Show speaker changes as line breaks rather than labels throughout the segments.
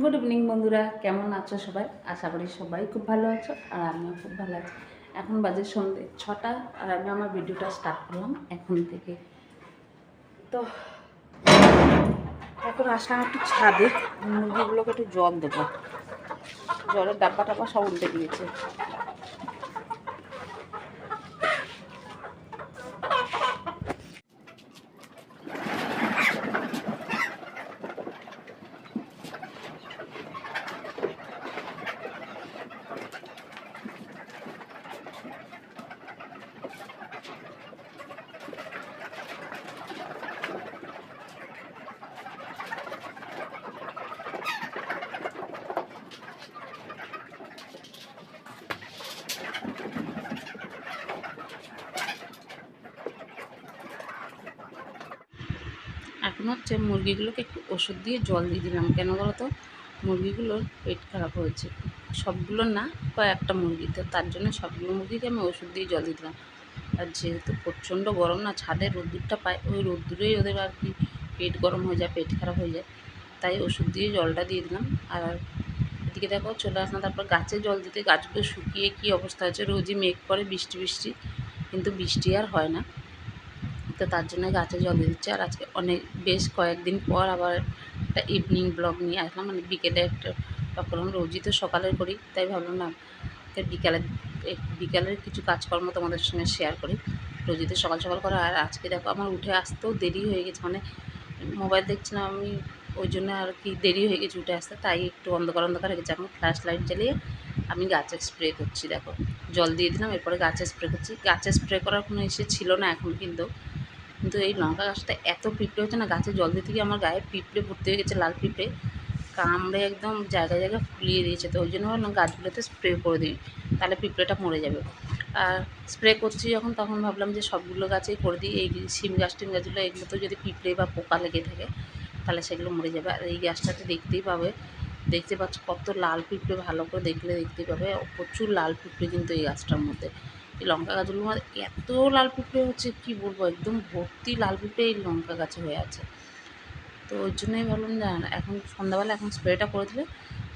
Good evening বন্ধুরা। কেমন আছো সবাই? আশা করি সবাই খুব ভালো আছো আর আমিও খুব ভালো আছি। এখন বাজে সন্ধ্যে ছটা আর আমি আমার ভিডিওটা স্টার্ট করলাম এখন থেকে। তো এখন আসলাম একটু ছাদে। মুরগিগুলোকে একটু জল দেবো। জলের ডাব্বা টাব্বা সব উল্টে দিয়েছে। এখন হচ্ছে মুরগিগুলোকে একটু ওষুধ দিয়ে জল দিয়ে দিলাম। কেন বলো তো মুরগিগুলোর পেট খারাপ হয়েছে। সবগুলো না, কয়েকটা মুরগি। তো তার জন্য সবগুলো মুরগিকে আমি ওষুধ দিয়ে জল দিয়ে দিলাম। আর যেহেতু প্রচণ্ড গরম না, ছাদে রোদ্দুরটা পায়, ওই রোদ্দুরেই ওদের আর কি পেট গরম হয়ে যায়, পেট খারাপ হয়ে যায়। তাই ওষুধ দিয়ে জলটা দিয়ে দিলাম। আর এদিকে দেখো, চলে আসলাম। তারপর গাছে জল দিতে। গাছগুলো শুকিয়ে কী অবস্থা হয়েছে? রোজই মেঘ করে বৃষ্টি বৃষ্টি। কিন্তু বৃষ্টি আর হয় না। তো তার জন্য গাছে জল দিচ্ছে। আর আজকে অনেক, বেশ কয়েকদিন পর আবার একটা ইভিনিং ব্লগ নিয়ে আসলাম। মানে বিকেলে একটা করলাম। রোজই তো সকালে করি, তাই ভাবলাম না বিকালে বিকালের কিছু কাজকর্ম তোমাদের সঙ্গে শেয়ার করি। রোজই তো সকাল সকাল করা। আর আজকে দেখো, আমার উঠে আসতেও দেরি হয়ে গেছে। মানে মোবাইল দেখছিলাম আমি, ওই জন্য আর কি দেরি হয়ে গেছে উঠে আসতে। তাই একটু অন্ধকার অন্ধকার হয়ে গেছে। এখন ফ্ল্যাশ লাইট জ্বালিয়ে আমি গাছে স্প্রে করছি। দেখো, জল দিয়ে দিলাম। এরপরে গাছে স্প্রে করছি। গাছে স্প্রে করার কোনো ইসে ছিল না এখন কিন্তু। কিন্তু এই লঙ্কা গাছটা এত পিঁপড়ে হচ্ছে না, গাছে জল দিতে গিয়ে আমার গায়ে পিঁপড়ে ভর্তি হয়ে গেছে, লাল পিঁপড়ে। কামড়ে একদম জায়গায় জায়গায় ফুলিয়ে দিয়েছে, তো ওই জন্য ভাবলাম গাছগুলোতে স্প্রে করে দিই, তাহলে পিঁপড়েটা মরে যাবে। আর স্প্রে করছি যখন, তখন ভাবলাম যে সবগুলো গাছেই করে দিই, এই সিম গাছ, টিম গাছগুলো, এগুলোতেও যদি পিঁপড়ে বা পোকা লেগে থাকে, তাহলে সেগুলো মরে যাবে। আর এই গাছটাতে দেখতেই পাবে, দেখতে পাচ্ছ কত লাল পিঁপড়ে, ভালো করে দেখলে দেখতেই পাবে, প্রচুর লাল পিঁপড়ে কিন্তু এই গাছটার মধ্যে। এই লঙ্কা গাছগুলো আমার এত লাল পিঁপড়ে হচ্ছে কি বলব? একদম ভর্তি লাল পিঁপড়ে এই লঙ্কা গাছে হয়ে আছে। তো ওই জন্যই ভাবলাম না, এখন সন্ধ্যাবেলা এখন স্প্রেটা করে দিলে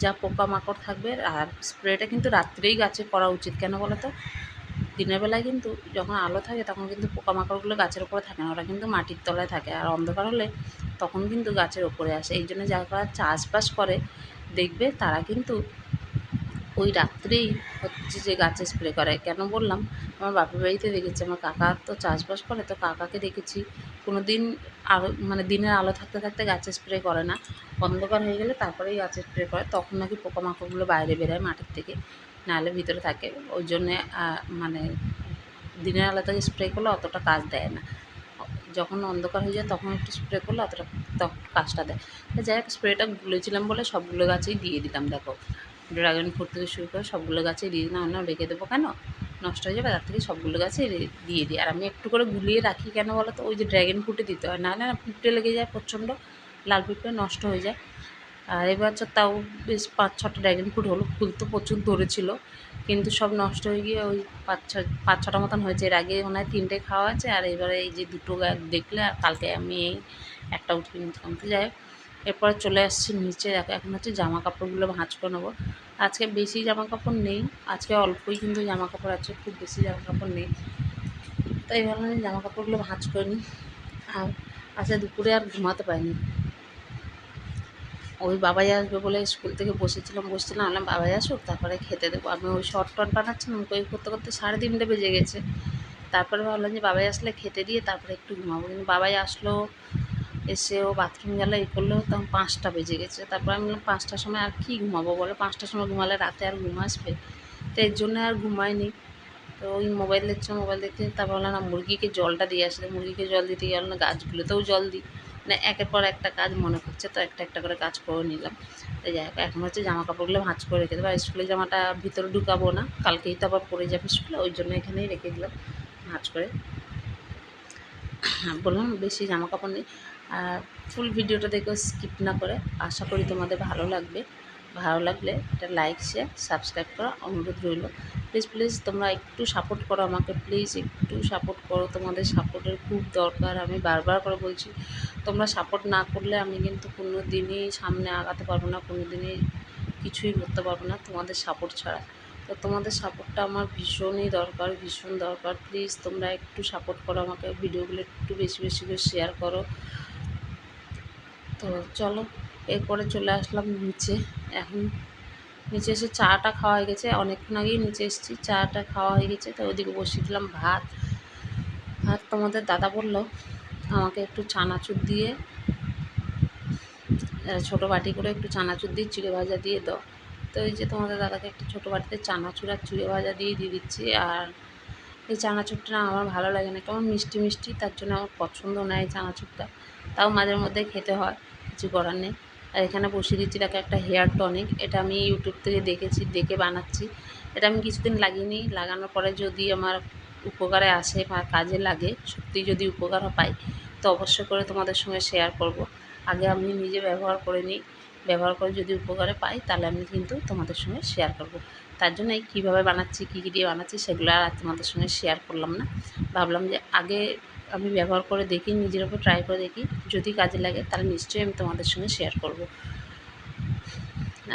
যা পোকা মাকড় থাকবে আর স্প্রেটা কিন্তু রাত্রেই গাছে করা উচিত। কেন বলো তো? দিনের বেলায় কিন্তু যখন আলো থাকে তখন কিন্তু পোকামাকড়গুলো গাছের উপরে থাকে না ওরা কিন্তু মাটির তলায় থাকে। আর অন্ধকার হলে তখন কিন্তু গাছের ওপরে আসে। এই জন্য যারা চাষবাস করে দেখবে তারা কিন্তু ওই রাত্রেই হচ্ছে যে গাছে স্প্রে করে কেন বললাম? আমার বাপের বাড়িতে দেখেছি, আমার কাকা তো চাষবাস করে, তো কাকাকে দেখেছি। কোনো দিন আলো মানে দিনের আলো থাকতে থাকতে গাছে স্প্রে করে না। অন্ধকার হয়ে গেলে তারপরেই গাছে স্প্রে করে। তখন নাকি পোকামাকড়গুলো বাইরে বেরোয় মাটির থেকে, নাহলে ভিতরে থাকে। ওই জন্যে মানে দিনের আলো থেকে স্প্রে করলে অতটা কাজ দেয় না। যখন অন্ধকার হয়ে যায় তখন একটু স্প্রে করলে অতটা তখন কাজটা দেয়। যাই হোক স্প্রেটা গুলেছিলাম বলে সবগুলো গাছেই দিয়ে দিলাম, দেখো। ড্রাগন ফ্রুট থেকে শুরু করে সবগুলো গাছেই দিয়ে দিলাম। না রেখে দেবো কেন? নষ্ট হয়ে যাবে, তার থেকে সবগুলো গাছে দিয়ে দিই। আর আমি একটু করে গুলিয়ে রাখি কেন বলো তো? ওই যে ড্রাগন ফ্রুটে দিতে হয়, নাহলে না পিঁপড়ে লেগে যায়, প্রচণ্ড লাল পিঁপড়ে নষ্ট হয়ে যায়। আর এবার তাও বেশ পাঁচ ছটা ড্রাগন ফ্রুট হলো, ফুল তো প্রচুর ধরেছিল, কিন্তু সব নষ্ট হয়ে গিয়ে ওই পাঁচ ছ, পাঁচ ছটা মতন হয়েছে। এর আগে মনে হয় তিনটে খাওয়া আছে, আর এবারে এই যে দুটো গাছ দেখলে, আর কালকে আমি এই একটা উঠিয়ে নিতাম যাই এরপরে চলে আসছি নিচে। দেখো, এখন হচ্ছে জামা কাপড়গুলো ভাঁজ করে নেব। আজকে বেশি জামা কাপড় নেই, আজকে অল্পই কিন্তু জামা কাপড় আছে, খুব বেশি জামা কাপড় নেই তাই ভাবলাম জামা কাপড়গুলো ভাঁজ করে নিই। আর আজকে দুপুরে আর ঘুমাতে পারিনি। ওই বাবাই আসবে বলে স্কুল থেকে বসেছিলাম, বসছিলাম বললাম, বাবাই আসুক, তারপরে খেতে দেবো। আমি ওই শর্ট টট বানাচ্ছিলাম, ওই করতে করতে সাড়ে তিনটে বেজে গেছে। তারপরে ভাবলাম যে বাবাই আসলে খেতে দিয়ে তারপরে একটু ঘুমাবো। কিন্তু বাবাই আসলো এসে ও বাথরুম গেল এই করলেও তখন পাঁচটা বেজে গেছে। তারপর আমি বললাম, পাঁচটার সময় আর কী ঘুমাবো বলে? পাঁচটার সময় ঘুমালে রাতে আর ঘুম আসবে? তো এর জন্য আর ঘুমাইনি তো ওই মোবাইল দেখছে মোবাইল দেখতে তারপর বললাম, না, মুরগিকে জলটা দিয়ে আসলে, মুরগিকে জল দিতে গেল না, গাছগুলোতেও জল দিই। মানে একের পর একটা কাজ মনে করছে তো একটা একটা করে কাজ করে নিলাম। তো যাই হোক, এখন হচ্ছে জামা কাপড়গুলো ভাঁজ করে রেখে দেবো। আর স্কুলের জামাটা ভিতরে ঢুকাবো না, কালকেই তো আবার পরে যাবে স্কুলে ওই জন্য এখানেই রেখে দিলাম, ভাঁজ করে। বললাম বেশি জামা কাপড় নেই। আর ফুল ভিডিওটা দেখো স্কিপ না করে। আশা করি তোমাদের ভালো লাগবে। ভালো লাগলে একটা লাইক শেয়ার সাবস্ক্রাইব করা অনুরোধ রইল। প্লিজ প্লিজ তোমরা একটু সাপোর্ট করো আমাকে। প্লিজ একটু সাপোর্ট করো। তোমাদের সাপোর্টের খুব দরকার। আমি বারবার করে বলছি, তোমরা সাপোর্ট না করলে আমি কিন্তু কোনো দিনই সামনে আগাতে পারব না কোনো দিনই কিছুই করতে পারব না তোমাদের সাপোর্ট ছাড়া। তো তোমাদের সাপোর্টটা আমার ভীষণই দরকার, ভীষণ দরকার। প্লিজ তোমরা একটু সাপোর্ট করো আমাকে, ভিডিওগুলো একটু বেশি বেশি করে শেয়ার করো। তো চলো, এরপরে চলে আসলাম নিচে। এখন নিচে এসে চাটা খাওয়া হয়ে গেছে। অনেকক্ষণ আগেই নিচে এসেছি, চাটা খাওয়া হয়ে গেছে। তো ওইদিকে বসিয়ে দিলাম ভাত। আর তোমাদের দাদা বলল, আমাকে একটু চানাচুর দিয়ে ছোটো বাটি করে একটু চানাচুর দিয়ে চিড়ে ভাজা দিয়ে দাও। তো এই যে তোমাদের দাদাকে একটা ছোটো বাটিতে চানাচুর আর চিড়ে ভাজা দিয়ে দিয়ে দিচ্ছি। আর এই চানাচুরটা আমার ভালো লাগে না। কেমন মিষ্টি মিষ্টি, তার জন্য আমার পছন্দ না এই চানাচুরটা। তাও মাঝে মধ্যে খেতে হয়, কিছু করার নেই। আর এখানে বসিয়ে দিচ্ছি তাকে একটা হেয়ার টনিক। এটা আমি ইউটিউব থেকে দেখেছি, দেখে বানাচ্ছি। এটা আমি কিছুদিন লাগিয়ে নিই লাগানোর পরে যদি আমার উপকারে আসে বা কাজে লাগে সত্যি যদি উপকার পাই, তো অবশ্যই করে তোমাদের সঙ্গে শেয়ার করব। আগে আমি নিজে ব্যবহার করে নিই। ব্যবহার করে যদি উপকারে পাই, তাহলে আমি কিন্তু তোমাদের সঙ্গে শেয়ার করব। তার জন্য এই কীভাবে বানাচ্ছি, কী কী দিয়ে বানাচ্ছি, সেগুলো আর তোমাদের সঙ্গে শেয়ার করলাম না। ভাবলাম যে আগে আমি ব্যবহার করে দেখি, নিজের ওপর ট্রাই করে দেখি, যদি কাজে লাগে তাহলে নিশ্চয়ই আমি তোমাদের সঙ্গে শেয়ার করব।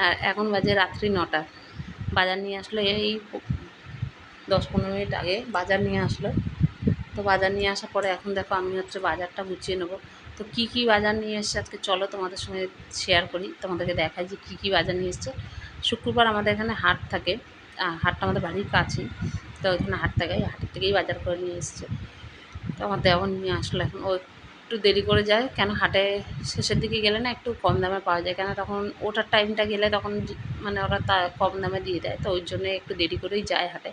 আর এখন বাজে রাত্রি নটা। বাজার নিয়ে আসলো এই দশ পনেরো মিনিট আগে। বাজার নিয়ে আসলো। তো বাজার নিয়ে আসার পরে এখন দেখো আমি হচ্ছে বাজারটা গুছিয়ে নেব। তো কী কী বাজার নিয়ে এসছে আজকে চলো তোমাদের সঙ্গে শেয়ার করি। তোমাদেরকে দেখাই যে কী কী বাজার নিয়ে এসছে। শুক্রবার আমাদের এখানে হাট থাকে হাটটা আমাদের বাড়ির কাছেই। তো ওইখানে হাট থাকে হাটের থেকেই বাজার করে নিয়ে এসছে। তো আমার দেওয়ার নিয়ে আসলো, এখন ও একটু দেরি করে যায়। কেন হাটে শেষের দিকে গেলে না একটু কম দামে পাওয়া যায়। কেন তখন ওটার টাইমটা গেলে তখন মানে ওরা তা কম দামে দিয়ে দেয়। তো ওই জন্য একটু দেরি করেই যায় হাটে।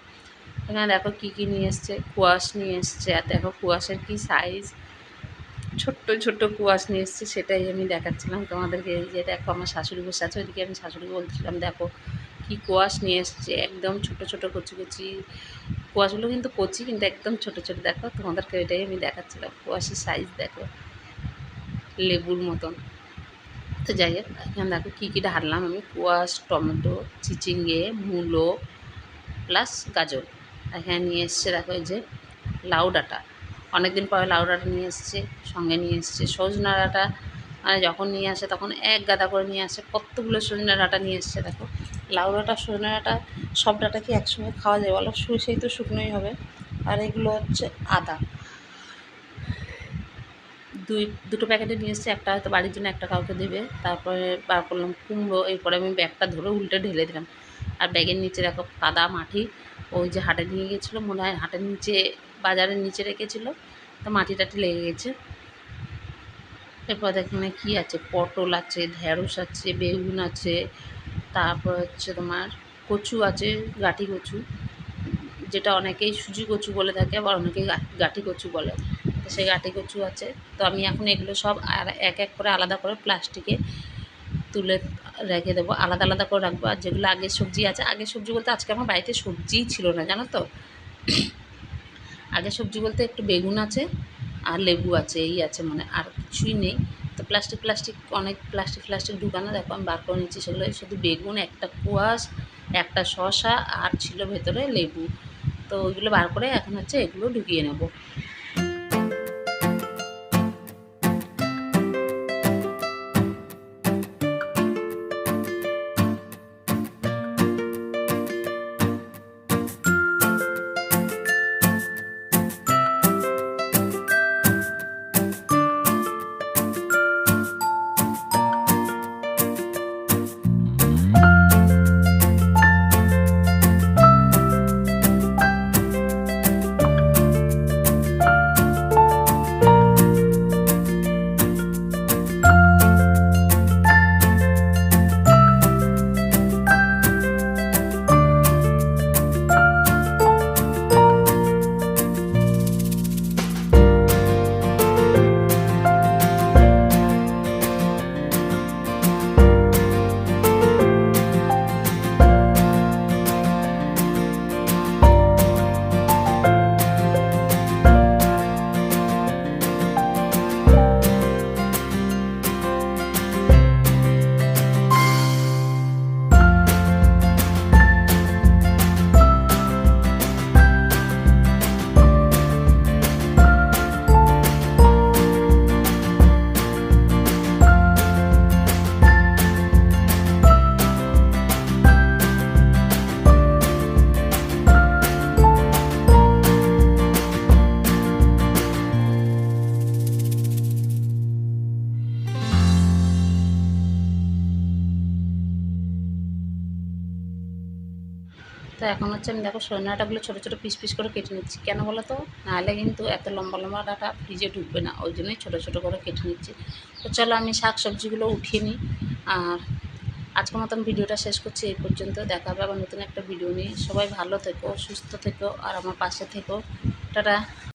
এখানে দেখো কী কী নিয়ে এসছে, কুয়াশ নিয়ে এসছে। আর দেখো কুয়াশের কী সাইজ ছোট্ট ছোট্ট কুয়াশ নিয়ে এসছে, সেটাই আমি দেখাচ্ছিলাম তোমাদেরকে। এই যে দেখো, আমার শাশুড়ি বসে আছে, ওইদিকে আমি শাশুড়ি বলছিলাম, দেখো, কি কুয়াশ নিয়ে এসছে, একদম ছোট ছোট কচি কচি। কুয়াশগুলো কিন্তু কচি, কিন্তু একদম ছোট ছোট। দেখো, তোমাদেরকে এটাই আমি দেখাচ্ছিলাম, কুয়াশের সাইজ দেখো, লেবুর মতন। তো যাই হোক, এখানে দেখো কী কী ঢাললাম আমি, কুয়াশ, টমেটো, চিচিঙ্গে, মূলো প্লাস গাজর। এখানে নিয়ে এসছে, দেখো এই যে লাউ ডাঁটা। অনেকদিন পরে লাউ ডাঁটা নিয়ে এসছে, সঙ্গে নিয়ে এসছে। সজনা ডাঁটা মানে যখন নিয়ে আসে তখন এক গাদা করে নিয়ে আসে। কতগুলো সজনা ডাঁটা নিয়ে এসছে দেখো। লাউ ডাঁটা সজনা ডাঁটা সব ডাঁটা কি একসঙ্গে খাওয়া যায় বলো? সেই তো শুকনোই হবে। আর এগুলো হচ্ছে আদা। দুই, দুটো প্যাকেটে নিয়ে এসছে। একটা হয়তো বাড়ির জন্য, একটা কাউকে দেবে। তারপরে বার করলাম কুমড়ো, এরপরে আমি ব্যাগটা ধরে উল্টে ঢেলে দিলাম। আর ব্যাগের নিচে দেখো কাদা মাটি, ওই যে হাটে নিয়ে গেছিল মনে হয়, হাটের নিচে বাজারের নিচে রেখেছিলো, তো মাটি টাটি লেগে গেছে। এরপর এখানে কী আছে? পটল আছে, ঢেঁড়স আছে, বেগুন আছে, তারপর হচ্ছে তোমার কচু আছে গাঠি কচু। যেটা অনেকেই সুজি কচু বলে থাকে, আবার অনেকেই গাঠি কচু বলে। তো সেই গাঠি কচু আছে। তো আমি এখন এগুলো সব আর এক এক করে আলাদা করে প্লাস্টিকে তুলে রেখে দেবো। আলাদা আলাদা করে রাখব। আর যেগুলো আগের সবজি আছে, আগের সবজি বলতে আজকে আমার বাড়িতে সবজিই ছিল না, জানো তো? আগে সবজি বলতে একটু বেগুন আছে আর লেবু আছে, এই আছে মানে আর কিছুই নেই। তো প্লাস্টিক প্লাস্টিক অনেক প্লাস্টিক প্লাস্টিক ঢুকানো, দেখো আমি বার করে নিচ্ছি সেগুলো। শুধু বেগুন, একটা কুয়াশ, একটা শশা আর ছিল ভেতরে লেবু। তো ওইগুলো বার করে এখন হচ্ছে এগুলো ঢুকিয়ে নেব। তো এখন হচ্ছে আমি দেখো সজনে ডাঁটাগুলো ছোটো ছোটো পিস পিস করে কেটে নিচ্ছি। কেন বলো তো? নাহলে কিন্তু এত লম্বা লম্বা ডাঁটা ফ্রিজে ঢুকবে না। ওই জন্যই ছোটো ছোটো করে কেটে নিচ্ছি। তো চলো আমি শাক সবজিগুলো উঠিয়ে নিই। আর আজকের মতন ভিডিওটা শেষ করছি এই পর্যন্ত। দেখা হবে আবার নতুন একটা ভিডিও নিয়ে। সবাই ভালো থেকো, সুস্থ থেকো, আর আমার পাশে থেকো। টাটা।